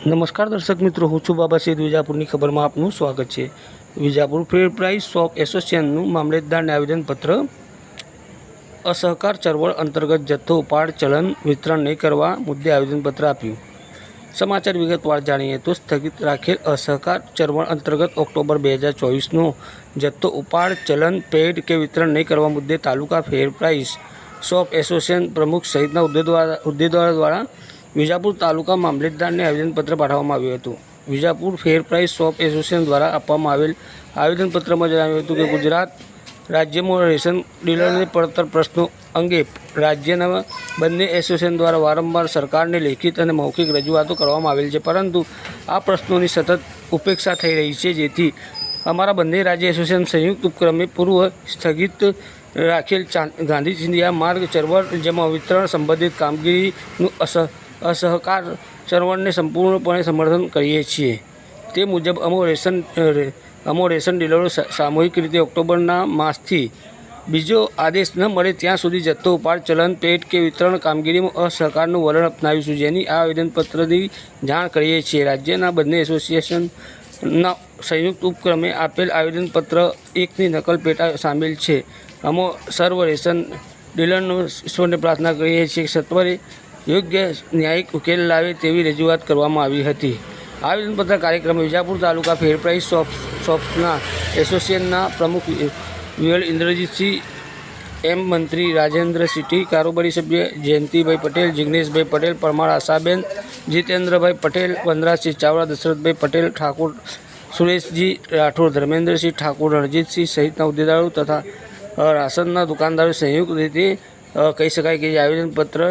નમસ્કાર દર્શક મિત્રો, હું છું બાબા સૈદ વિજાપુરની ખબરમાં આપનું સ્વાગત છે. વિજાપુર ફેર પ્રાઇસ શોપ એસોસિએશનનું મામલતદારને આવેદનપત્ર, અસહકાર ચળવળ અંતર્ગત જથ્થો ઉપાડ, ચલન વિતરણ નહીં કરવા મુદ્દે આવેદનપત્ર આપ્યું. સમાચાર વિગતવાર જાણીએ તો સ્થગિત રાખેલ અસહકાર ચળવળ અંતર્ગત ઓક્ટોબર બે હજાર ચોવીસનો જથ્થો ઉપાડ, ચલન, પેડ કે વિતરણ નહીં કરવા મુદ્દે taluka fair price shop association પ્રમુખ સહિતના હોદ્દેદારો દ્વારા વિજાપુર તાલુકા મામલતદારને આવેદનપત્ર પાઠવવામાં આવ્યું હતું. Vijapur fair price shop association દ્વારા આપવામાં આવેલ આવેદનપત્રમાં જણાવ્યું હતું કે ગુજરાત રાજ્યમાં રેશન ડીલરને પડતર પ્રશ્નો અંગે રાજ્યના બંને એસોસિએશન દ્વારા વારંવાર સરકારને લેખિત અને મૌખિક રજૂઆતો કરવામાં આવેલ છે. પરંતુ આ પ્રશ્નોની સતત ઉપેક્ષા થઈ રહી છે, જેથી અમારા બંને રાજ્ય એસોસિએશન સંયુક્ત ઉપક્રમે પૂર્વ સ્થગિત રાખેલ ગાંધી ચિંધિયા માર્ગ ચરવર જેમાં વિતરણ સંબંધિત કામગીરીનું અસ અસહકાર ચળવળને સંપૂર્ણપણે સમર્થન કરીએ છીએ. તે મુજબ અમો રેશન અમો રેશન ડીલરો સામૂહિક રીતે ઓક્ટોબરના માસથી બીજો આદેશ ન મળે ત્યાં સુધી જથ્થો ઉપાડ, ચલન, પેટ કે વિતરણ કામગીરીમાં અસહકારનું વલણ અપનાવીશું. જેની આ આવેદનપત્રની જાણ કરીએ છીએ. રાજ્યના બંને એસોસિએશનના સંયુક્ત ઉપક્રમે આપેલ આવેદનપત્ર એકની નકલ પેટા સામેલ છે. અમો સર્વ રેશન ડીલરનો ઈશ્વરને પ્રાર્થના કરીએ છીએ સત્વરે યોગ્ય ન્યાયિક ઉકેલ લાવે તેવી રજૂઆત કરવામાં આવી હતી. આવેદનપત્ર કાર્યક્રમ Vijapur taluka fair price shop શોપના એસોસિએશનના પ્રમુખ વિયલ ઇન્દ્રજીતસિંહ, એમ મંત્રી રાજેન્દ્ર સિટી, કારોબારી સભ્ય જયંતિભાઈ પટેલ, જિગ્નેશભાઈ પટેલ, પરમાર આશાબેન, જીતેન્દ્રભાઈ પટેલ, વનરાજસિંહ ચાવડા, દશરથભાઈ પટેલ, ઠાકોર સુરેશજી રાઠોડ, ધર્મેન્દ્રસિંહ ઠાકોર, રણજીતસિંહ સહિતના હોદ્દેદારો તથા રાશનના દુકાનદારો સંયુક્ત રીતે कैसे काय की आवेदनपत्र